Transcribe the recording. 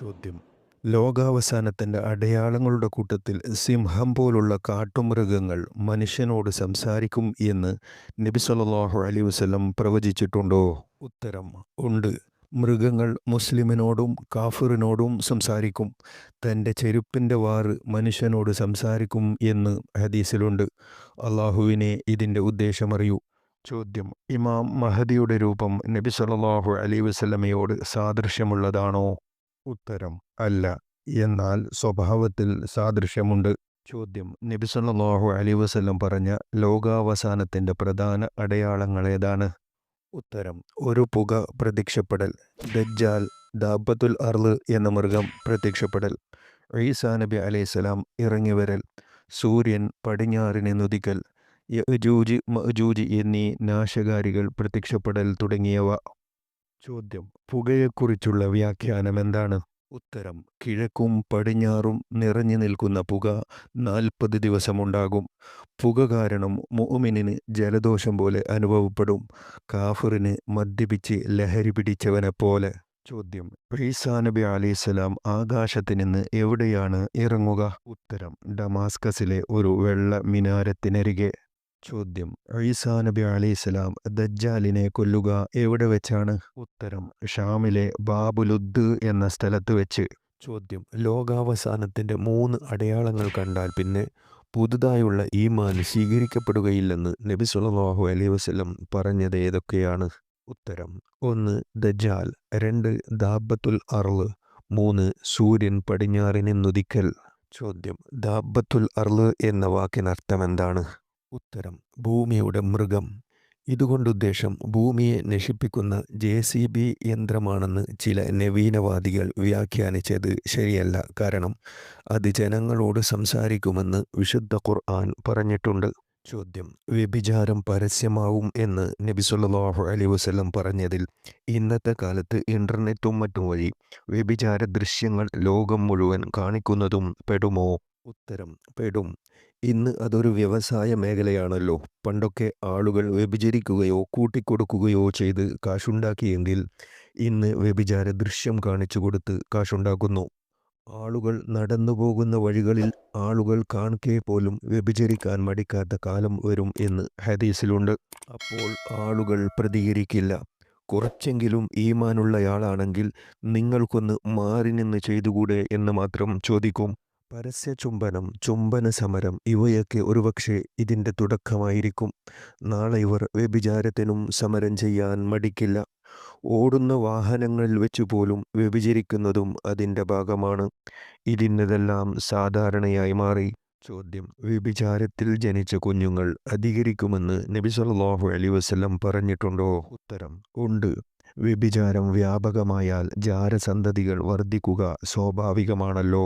ചോദ്യം. ലോകാവസാനത്തിന്റെ അടയാളങ്ങളുടെ കൂട്ടത്തിൽ സിംഹം പോലുള്ള കാട്ടുമൃഗങ്ങൾ മനുഷ്യനോട് സംസാരിക്കും എന്ന് നബി സല്ലാഹു അലി വസ്ലം പ്രവചിച്ചിട്ടുണ്ടോ? ഉത്തരം ഉണ്ട്. മൃഗങ്ങൾ മുസ്ലിമിനോടും കാഫിറിനോടും സംസാരിക്കും. തന്റെ ചെരുപ്പിന്റെ വാറ് മനുഷ്യനോട് സംസാരിക്കും എന്ന് ഹദീസിലുണ്ട്. അള്ളാഹുവിനെ ഇതിന്റെ ഉദ്ദേശമറിയൂ. ചോദ്യം ഇമാം മഹദിയുടെ രൂപം നബി സല്ലാഹു അലൈഹി വസ്ലമയോട് സാദൃശ്യമുള്ളതാണോ? ഉത്തരം അല്ല. എന്നാൽ സ്വഭാവത്തിൽ സാദൃശ്യമുണ്ട്. ചോദ്യം. നബി അലി വസ്ലം പറഞ്ഞ ലോകാവസാനത്തിന്റെ പ്രധാന അടയാളങ്ങൾ ഏതാണ്? ഉത്തരം. ഒരു പുക പ്രത്യക്ഷപ്പെടൽ. ദജ്ജാൽ ദാബത്തുൽ അർൾ എന്ന മൃഗം പ്രത്യക്ഷപ്പെടൽ. ഈസാ നബി അലൈഹിസ്സലാം ഇറങ്ങിവരൽ. സൂര്യൻ പടിഞ്ഞാറിനെ നൊതിക്കൽ യജൂജ് മജൂജി എന്നീ നാശകാരികൾ പ്രത്യക്ഷപ്പെടൽ തുടങ്ങിയവ. ചോദ്യം. പുകയെക്കുറിച്ചുള്ള വ്യാഖ്യാനം എന്താണ്? ഉത്തരം കിഴക്കും പടിഞ്ഞാറും നിറഞ്ഞു നിൽക്കുന്ന പുക നാൽപ്പത് ദിവസമുണ്ടാകും. പുക കാരണം മോമിനിന് ജലദോഷം പോലെ അനുഭവപ്പെടും. കാഫറിന് മദ്യപിച്ച് ലഹരി പിടിച്ചവനെ പോലെ. ചോദ്യം ഈസാ നബി അലൈഹിസ്സലാം ആകാശത്ത് നിന്ന് എവിടെയാണ് ഇറങ്ങുക? ഉത്തരം ഡമാസ്കസിലെ ഒരു വെള്ള മിനാരത്തിനരികെ. ചോദ്യം. ഈസാ നബി അലൈഹിസ്സലാം ദജ്ജാലിനെ കൊല്ലുക എവിടെ വെച്ചാണ്? ഉത്തരം ഷാമിലെ ബാബുലുദ് എന്ന സ്ഥലത്ത് വെച്ച്. ചോദ്യം ലോകാവസാനത്തിന്റെ മൂന്ന് അടയാളങ്ങൾ കണ്ടാൽ പിന്നെ പുതുതായുള്ള ഈമാൻ സ്വീകരിക്കപ്പെടുകയില്ലെന്ന് നബി സല്ലല്ലാഹു അലൈഹി വസ്ലം പറഞ്ഞത് ഏതൊക്കെയാണ്? ഉത്തരം ഒന്ന് ദജാൽ രണ്ട് ദാബത്തുൽ അർൾ മൂന്ന് സൂര്യൻ പടിഞ്ഞാറിനെ നുദിക്കൽ. ചോദ്യം ദാബത്തുൽ അർൾ എന്ന വാക്കിനർത്ഥം എന്താണ്? ഉത്തരം ഭൂമിയുടെ മൃഗം. ഇതുകൊണ്ടുദ്ദേശം ഭൂമിയെ നശിപ്പിക്കുന്ന ജെ സി ബി യന്ത്രമാണെന്ന് ചില നവീനവാദികൾ വ്യാഖ്യാനിച്ചത് ശരിയല്ല. കാരണം അത് ജനങ്ങളോട് സംസാരിക്കുമെന്ന് വിശുദ്ധ ഖുർആൻ പറഞ്ഞിട്ടുണ്ട്. ചോദ്യം വ്യഭിചാരം പരസ്യമാവും എന്ന് നബി സല്ലല്ലാഹു അലൈഹി വസല്ലം പറഞ്ഞതിൽ ഇന്നത്തെ കാലത്ത് ഇന്റർനെറ്റും മറ്റും വഴി വ്യഭിചാര ദൃശ്യങ്ങൾ ലോകം മുഴുവൻ കാണിക്കുന്നതും പെടുമോ? ഉത്തരം പെടും. ഇന്ന് അതൊരു വ്യവസായ മേഖലയാണല്ലോ. പണ്ടൊക്കെ ആളുകൾ വ്യഭിചരിക്കുകയോ കൂട്ടിക്കൊടുക്കുകയോ ചെയ്ത് കാശുണ്ടാക്കിയെങ്കിൽ ഇന്ന് വ്യഭിചാര ദൃശ്യം കാണിച്ചു കൊടുത്ത് കാശുണ്ടാക്കുന്നു. ആളുകൾ നടന്നു പോകുന്ന വഴികളിൽ ആളുകൾ കാണിക്കെ പോലും വ്യഭിചരിക്കാൻ മടിക്കാത്ത കാലം വരും എന്ന് ഹദീസിലുണ്ട്. അപ്പോൾ ആളുകൾ പ്രതികരിക്കില്ല. കുറച്ചെങ്കിലും ഈമാനുള്ളയാളാണെങ്കിൽ നിങ്ങൾക്കൊന്ന് മാറി നിന്ന് ചെയ്തുകൂടെ എന്ന് മാത്രം ചോദിക്കും. പരസ്യ ചുംബനം ചുംബന സമരം ഇവയൊക്കെ ഒരുപക്ഷെ ഇതിന്റെ തുടക്കമായിരിക്കും. നാളെ ഇവർ വ്യഭിചാരത്തിനും സമരം ചെയ്യാൻ മടിക്കില്ല. ഓടുന്ന വാഹനങ്ങളിൽ വെച്ചുപോലും വ്യഭിചരിക്കുന്നതും അതിന്റെ ഭാഗമാണ്. ഇതിന്റെതെല്ലാം സാധാരണയായി മാറി. ചോദ്യം വ്യഭിചാരത്തിൽ ജനിച്ച കുഞ്ഞുങ്ങൾ അധികരിക്കുമെന്ന് നബി സല്ലല്ലാഹു അലൈഹി വസല്ലം പറഞ്ഞിട്ടുണ്ടോ? ഉത്തരം ഉണ്ട്. വ്യഭിചാരം വ്യാപകമായാൽ ജാരസന്തതികൾ വർദ്ധിക്കുക സ്വാഭാവികമാണല്ലോ.